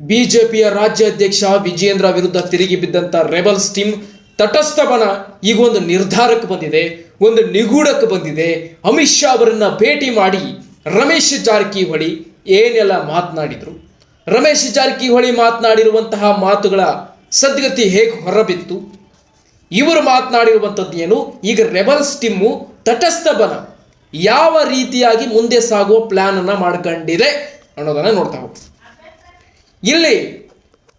ಬಿಜೆಪಿಯ ರಾಜ್ಯಾಧ್ಯಕ್ಷ ವಿಜೇಂದ್ರ ವಿರುದ್ಧ ತಿರುಗಿ ಬಿದ್ದಂತ ರೆಬಲ್ಸ್ ಟೀಮ್ ತಟಸ್ಥ ಬಣ ಈಗ ಒಂದು ನಿರ್ಧಾರಕ್ಕೆ ಬಂದಿದೆ, ಒಂದು ನಿಗೂಢಕ್ಕೆ ಬಂದಿದೆ. ಅಮಿತ್ ಶಾ ಅವರನ್ನ ಭೇಟಿ ಮಾಡಿ ರಮೇಶ್ ಜಾರಕಿಹೊಳಿ ಏನೆಲ್ಲ ಮಾತನಾಡಿದ್ರು? ರಮೇಶ್ ಜಾರಕಿಹೊಳಿ ಮಾತನಾಡಿರುವಂತಹ ಮಾತುಗಳ ಸದ್ಗತಿ ಹೇಗೆ ಹೊರಬಿತ್ತು? ಇವರು ಮಾತನಾಡಿರುವಂಥದ್ದು ಏನು? ಈಗ ರೆಬಲ್ಸ್ ತಟಸ್ಥ ಬನ ಯಾವ ರೀತಿಯಾಗಿ ಮುಂದೆ ಸಾಗುವ ಪ್ಲಾನ್ ಅನ್ನ ಮಾಡ್ಕೊಂಡಿದೆ ಅನ್ನೋದನ್ನ ನೋಡ್ತಾ ಹೋಗ್ತೀವಿ ಇಲ್ಲಿ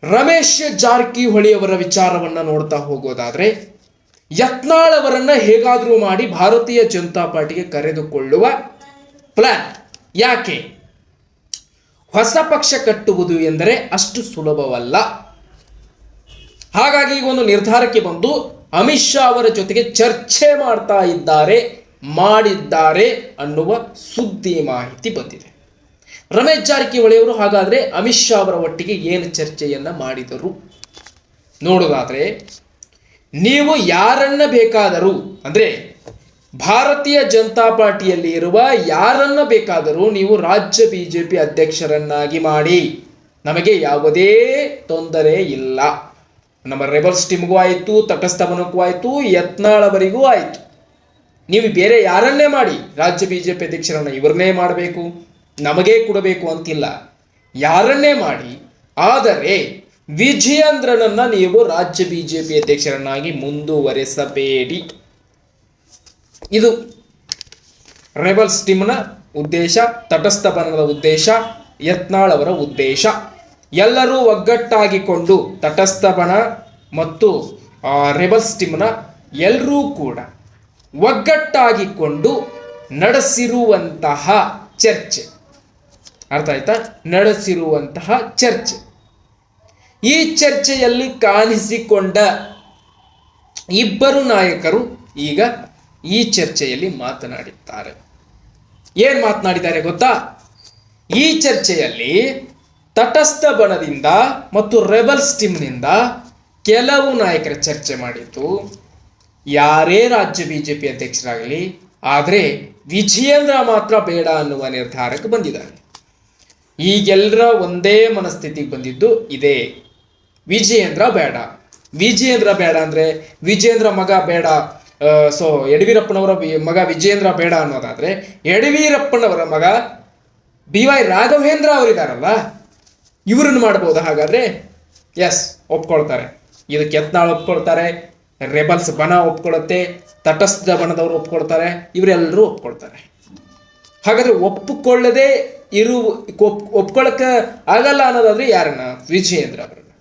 ರಮೇಶ್ ಜಾರಕಿಹೊಳಿಯವರ ವಿಚಾರವನ್ನ ನೋಡ್ತಾ ಹೋಗೋದಾದ್ರೆ, ಯತ್ನಾಳ್ ಅವರನ್ನ ಹೇಗಾದರೂ ಮಾಡಿ ಭಾರತೀಯ ಜನತಾ ಪಾರ್ಟಿಗೆ ಕರೆದುಕೊಳ್ಳುವ ಪ್ಲಾನ್ ಯಾಕೆ? ಹೊಸ ಪಕ್ಷ ಕಟ್ಟುವುದು ಎಂದರೆ ಅಷ್ಟು ಸುಲಭವಲ್ಲ. ಹಾಗಾಗಿ ಈಗ ಒಂದು ನಿರ್ಧಾರಕ್ಕೆ ಬಂದು ಅಮಿತ್ ಶಾ ಅವರ ಜೊತೆಗೆ ಚರ್ಚೆ ಮಾಡ್ತಾ ಇದ್ದಾರೆ, ಮಾಡಿದ್ದಾರೆ ಅನ್ನುವ ಸುದ್ದಿ ಮಾಹಿತಿ ಬಂದಿದೆ. ರಮೇಶ್ ಜಾರಕಿಹೊಳಿ ಹಾಗಾದರೆ ಹಾಗಾದ್ರೆ ಅಮಿತ್ ಶಾ ಅವರ ಒಟ್ಟಿಗೆ ಏನು ಚರ್ಚೆಯನ್ನ ಮಾಡಿದರು? ನೋಡೋದಾದರೆ, ನೀವು ಯಾರನ್ನ ಬೇಕಾದರೂ, ಅಂದ್ರೆ ಭಾರತೀಯ ಜನತಾ ಪಾರ್ಟಿಯಲ್ಲಿ ಇರುವ ಯಾರನ್ನ ಬೇಕಾದರೂ ನೀವು ರಾಜ್ಯ ಬಿ ಜೆ ಪಿ ಅಧ್ಯಕ್ಷರನ್ನಾಗಿ ಮಾಡಿ. ನಮಗೆ ಯಾವುದೇ ತೊಂದರೆ ಇಲ್ಲ. ನಮ್ಮ ರೆಬಲ್ಸ್ ಟೀಮ್ಗೂ ಆಯಿತು ತಟಸ್ಥವನಕ್ಕೂ ಆಯಿತು ಯತ್ನಾಳವರಿಗೂ ಆಯಿತು. ನೀವು ಬೇರೆ ಯಾರನ್ನೇ ಮಾಡಿ, ರಾಜ್ಯ ಬಿ ಜೆ ಪಿ ಅಧ್ಯಕ್ಷರನ್ನು ಇವರನ್ನೇ ಮಾಡಬೇಕು. ನಮಗೇ ಕೊಡಬೇಕು ಅಂತಿಲ್ಲ. ಯಾರನ್ನೇ ಮಾಡಿ, ಆದರೆ ವಿಜಯೇಂದ್ರನನ್ನ ನೀವು ರಾಜ್ಯ ಬಿಜೆಪಿ ಅಧ್ಯಕ್ಷರನ್ನಾಗಿ ಮುಂದುವರೆಸಬೇಡಿ. ಇದು ರೆಬಲ್ಸ್ ಟೀಮ್ನ ಉದ್ದೇಶ, ತಟಸ್ಥ ಬನದ ಉದ್ದೇಶ, ಯತ್ನಾಳ್ ಅವರ ಉದ್ದೇಶ. ಎಲ್ಲರೂ ಒಗ್ಗಟ್ಟಾಗಿಕೊಂಡು ತಟಸ್ಥ ಬಣ ಮತ್ತು ರೆಬಲ್ಸ್ ಟೀಮ್ನ ಎಲ್ಲರೂ ಕೂಡ ಒಗ್ಗಟ್ಟಾಗಿಕೊಂಡು ನಡೆಸಿರುವಂತಹ ಚರ್ಚೆ. ಅರ್ಥ ಆಯ್ತಾ? ನಡೆಸಿರುವಂತಹ ಚರ್ಚೆ. ಈ ಚರ್ಚೆಯಲ್ಲಿ ಕಾಣಿಸಿಕೊಂಡ ಇಬ್ಬರು ನಾಯಕರು ಈಗ ಈ ಚರ್ಚೆಯಲ್ಲಿ ಮಾತನಾಡಿದ್ದಾರೆ. ಏನ್ ಮಾತನಾಡಿದ್ದಾರೆ ಗೊತ್ತಾ? ಈ ಚರ್ಚೆಯಲ್ಲಿ ತಟಸ್ಥ ಬಣದಿಂದ ಮತ್ತು ರೆಬಲ್ ಸ್ಟಿಮ್ನಿಂದ ಕೆಲವು ನಾಯಕರ ಚರ್ಚೆ ಮಾಡಿದ್ದು. ಯಾರೇ ರಾಜ್ಯ ಬಿಜೆಪಿ ಅಧ್ಯಕ್ಷರಾಗಲಿ, ಆದರೆ ವಿಜಯೇಂದ್ರ ಮಾತ್ರ ಬೇಡ ಅನ್ನುವ ನಿರ್ಧಾರಕ್ಕೆ ಬಂದಿದ್ದಾರೆ. ಈಗೆಲ್ಲರ ಒಂದೇ ಮನಸ್ಥಿತಿಗೆ ಬಂದಿದ್ದು ಇದೆ. ವಿಜಯೇಂದ್ರ ಬೇಡ. ವಿಜಯೇಂದ್ರ ಬೇಡ ಅಂದ್ರೆ ವಿಜಯೇಂದ್ರ ಮಗ ಬೇಡ. ಸೊ ಯಡವೀರಪ್ಪನವರ ಮಗ ವಿಜಯೇಂದ್ರ ಬೇಡ ಅನ್ನೋದಾದರೆ ಯಡವೀರಪ್ಪನವರ ಮಗ ಬಿ ವೈ ರಾಘವೇಂದ್ರ ಅವರಿದಾರಲ್ಲ? ಇವರನ್ನು ಮಾಡ್ಬೋದು ಹಾಗಾದರೆ? ಎಸ್, ಒಪ್ಕೊಳ್ತಾರೆ. ಇದಕ್ಕೆ ಯತ್ನಾಳ್ ಒಪ್ಕೊಳ್ತಾರೆ. ರೆಬಲ್ಸ್ ಬಣ ಒಪ್ಪಿಕೊಳ್ಳುತ್ತೆ ತಟಸ್ಥ ಬಣದವರು ಒಪ್ಕೊಳ್ತಾರೆ. ಇವರೆಲ್ಲರೂ ಒಪ್ಕೊಳ್ತಾರೆ. ಹಾಗಾದ್ರೆ ಒಪ್ಪಿಕೊಳ್ಳದೆ ಇರು, ಒಪ್ ಆಗಲ್ಲ ಅನ್ನೋದಾದ್ರೆ ಯಾರನ್ನ? ವಿಜಯೇಂದ್ರ ಅವರನ್ನ.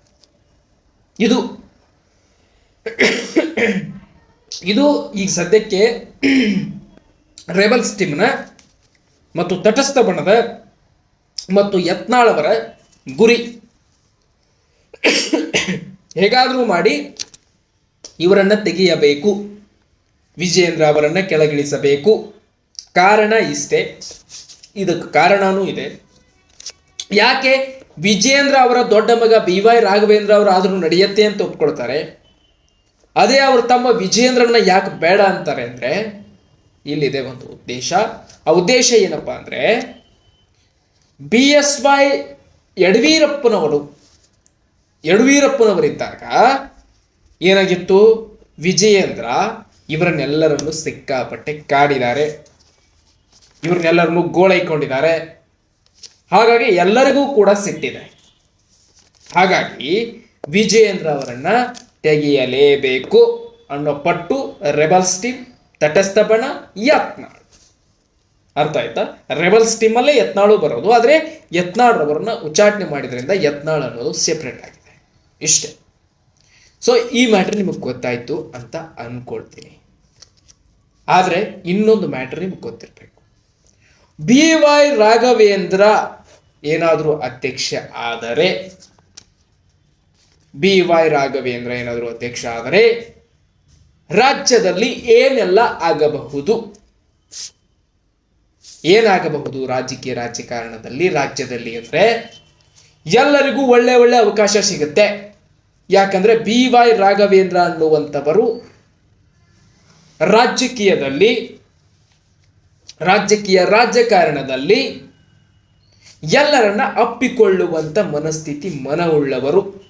ಇದು ಇದು ಈಗ ಸದ್ಯಕ್ಕೆ ರೆಬಲ್ಸ್ ಟೀಮ್ನ ಮತ್ತು ತಟಸ್ಥ ಬಣದ ಮತ್ತು ಯತ್ನಾಳವರ ಗುರಿ. ಹೇಗಾದರೂ ಮಾಡಿ ಇವರನ್ನು ತೆಗೆಯಬೇಕು. ವಿಜಯೇಂದ್ರ ಅವರನ್ನು ಕೆಳಗಿಳಿಸಬೇಕು. ಕಾರಣ ಇಷ್ಟೇ. ಇದಕ್ಕೆ ಕಾರಣನೂ ಇದೆ. ಯಾಕೆ? ವಿಜಯೇಂದ್ರ ಅವರ ದೊಡ್ಡ ಮಗ ಬಿ ವೈ ರಾಘವೇಂದ್ರ ಅವರು ಆದರೂ ನಡೆಯುತ್ತೆ ಅಂತ ಒಪ್ಕೊಳ್ತಾರೆ. ಅದೇ ಅವರು ತಮ್ಮ ವಿಜಯೇಂದ್ರನ ಯಾಕೆ ಬೇಡ ಅಂತಾರೆ ಅಂದರೆ, ಇಲ್ಲಿದೆ ಒಂದು ಉದ್ದೇಶ. ಆ ಉದ್ದೇಶ ಏನಪ್ಪ ಅಂದರೆ ಬಿ ಎಸ್ ವೈ ಯಡವೀರಪ್ಪನವರು, ಯಡವೀರಪ್ಪನವರಿದ್ದಾಗ ಏನಾಗಿತ್ತು? ವಿಜಯೇಂದ್ರ ಇವರನ್ನೆಲ್ಲರನ್ನು ಸಿಕ್ಕಾಪಟ್ಟೆ ಕಾಡಿದ್ದಾರೆ. ಇವ್ರನ್ನೆಲ್ಲರನ್ನು ಗೋಳೈಕೊಂಡಿದ್ದಾರೆ. ಹಾಗಾಗಿ ಎಲ್ಲರಿಗೂ ಕೂಡ ಸಿಟ್ಟಿದೆ. ಹಾಗಾಗಿ ವಿಜಯೇಂದ್ರ ಅವರನ್ನ ತೆಗೆಯಲೇಬೇಕು ಅನ್ನೋ ಪಟ್ಟು ರೆಬಲ್ ಸ್ಟೀಮ್ ತಟಸ್ಥ ಬಣ ಯತ್ನಾಳ್. ಅರ್ಥ ಆಯ್ತಾ? ರೆಬಲ್ಸ್ ಟೀಮಲ್ಲೇ ಯತ್ನಾಳು ಬರೋದು. ಆದರೆ ಯತ್ನಾಳ್ ರವರನ್ನ ಉಚ್ಚಾಟನೆ ಮಾಡಿದ್ರಿಂದ ಯತ್ನಾಳ್ ಅನ್ನೋದು ಸೆಪ್ರೇಟ್ ಆಗಿದೆ. ಇಷ್ಟೇ. ಸೊ ಈ ಮ್ಯಾಟರ್ ನಿಮಗೆ ಗೊತ್ತಾಯ್ತು ಅಂತ ಅನ್ಕೊಳ್ತೀನಿ. ಆದರೆ ಇನ್ನೊಂದು ಮ್ಯಾಟರ್ ನಿಮ್ಗೆ ಗೊತ್ತಿರಬೇಕು. ಬಿ ವೈ ರಾಘವೇಂದ್ರ ಏನಾದರೂ ಅಧ್ಯಕ್ಷ ಆದರೆ, ಬಿ ವೈ ರಾಘವೇಂದ್ರ ಏನಾದರೂ ಅಧ್ಯಕ್ಷ ಆದರೆ, ರಾಜ್ಯದಲ್ಲಿ ಏನೆಲ್ಲ ಆಗಬಹುದು? ಏನಾಗಬಹುದು ರಾಜಕೀಯ ರಾಜಕಾರಣದಲ್ಲಿ, ರಾಜ್ಯದಲ್ಲಿ ಅಂದರೆ ಎಲ್ಲರಿಗೂ ಒಳ್ಳೆ ಒಳ್ಳೆ ಅವಕಾಶ ಸಿಗುತ್ತೆ. ಯಾಕಂದ್ರೆ ಬಿ ವೈ ರಾಘವೇಂದ್ರ ಅನ್ನುವಂಥವರು ರಾಜಕೀಯದಲ್ಲಿ ರಾಜಕೀಯ ರಾಜಕಾರಣದಲ್ಲಿ ಎಲ್ಲರನ್ನ ಅಪ್ಪಿಕೊಳ್ಳುವಂಥ ಮನಸ್ಥಿತಿ ಮನವುಳ್ಳವರು.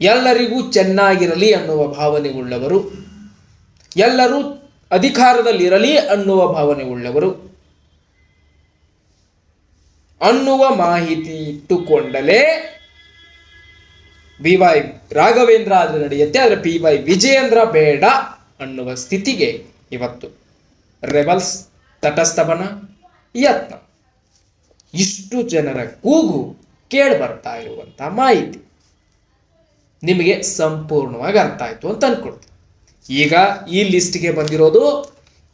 ಎಲ್ಲರಿಗೂ ಚೆನ್ನಾಗಿರಲಿ ಅನ್ನುವ ಭಾವನೆ ಉಳ್ಳವರು. ಎಲ್ಲರೂ ಅಧಿಕಾರದಲ್ಲಿರಲಿ ಅನ್ನುವ ಭಾವನೆ ಉಳ್ಳವರು. ಅನ್ನುವ ಮಾಹಿತಿ ಇಟ್ಟುಕೊಂಡಲೇ ಬಿ ವೈ ರಾಘವೇಂದ್ರ ಆದರೆ ನಡೆಯುತ್ತೆ, ಆದರೆ ಪಿ ವೈ ವಿಜಯೇಂದ್ರ ಬೇಡ ಅನ್ನುವ ಸ್ಥಿತಿಗೆ ಇವತ್ತು ರೆಬಲ್ಸ್ ತಟಸ್ಥಪನ ಯತ್ನ. ಇಷ್ಟು ಜನರ ಕೂಗು ಕೇಳಿ ಬರ್ತಾ ಇರುವಂತ ಮಾಹಿತಿ. ನಿಮಗೆ ಸಂಪೂರ್ಣವಾಗಿ ಅರ್ಥ ಆಯಿತು ಅಂತ ಅನ್ಕೊಳ್ತೀನಿ. ಈಗ ಈ ಲಿಸ್ಟ್ಗೆ ಬಂದಿರೋದು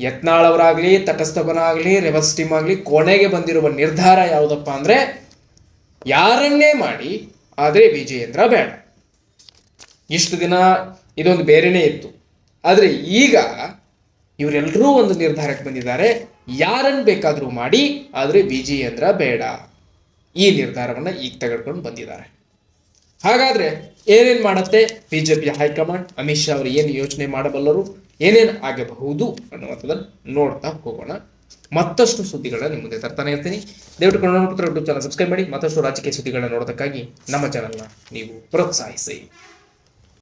ಯತ್ನಾಳವರಾಗಲಿ, ತಟಸ್ಥವನಾಗಲಿ ರೆಬಲ್ಸ್ ಟೀಮ್ ಆಗಲಿ ಕೊನೆಗೆ ಬಂದಿರುವ ನಿರ್ಧಾರ ಯಾವುದಪ್ಪ ಅಂದರೆ ಯಾರನ್ನೇ ಮಾಡಿ ಆದರೆ ವಿಜಯೇಂದ್ರ ಬೇಡ. ಇಷ್ಟು ದಿನ ಇದೊಂದು ಬೇರೆನೇ ಇತ್ತು. ಆದರೆ ಈಗ ಇವರೆಲ್ಲರೂ ಒಂದು ನಿರ್ಧಾರಕ್ಕೆ ಬಂದಿದ್ದಾರೆ. ಯಾರನ್ನು ಬೇಕಾದರೂ ಮಾಡಿ, ಆದರೆ ವಿಜಯೇಂದ್ರ ಬೇಡ. ಈ ನಿರ್ಧಾರವನ್ನು ಈಗ ತೆಗೆದುಕೊಂಡು ಬಂದಿದ್ದಾರೆ. ಹಾಗಾದರೆ ಏನೇನು ಮಾಡುತ್ತೆ ಬಿಜೆಪಿ ಹೈಕಮಾಂಡ್? ಅಮಿತ್ ಶಾ ಅವರು ಏನು ಯೋಚನೆ ಮಾಡಬಲ್ಲರು? ಏನೇನು ಆಗಬಹುದು ಅನ್ನುವಂಥದ್ದನ್ನು ನೋಡ್ತಾ ಹೋಗೋಣ. ಮತ್ತಷ್ಟು ಸುದ್ದಿಗಳನ್ನ ನಿಮ್ಮ ಮುಂದೆ ತರ್ತಾನೆ ಇರ್ತೀನಿ. ದಯವಿಟ್ಟು ಕನ್ನಡ ಚಾನಲ್ ಸಬ್ಸ್ಕ್ರೈಬ್ ಮಾಡಿ. ಮತ್ತಷ್ಟು ರಾಜಕೀಯ ಸುದ್ದಿಗಳನ್ನ ನೋಡೋದಕ್ಕಾಗಿ ನಮ್ಮ ಚಾನಲ್ನ ನೀವು ಪ್ರೋತ್ಸಾಹಿಸಿ.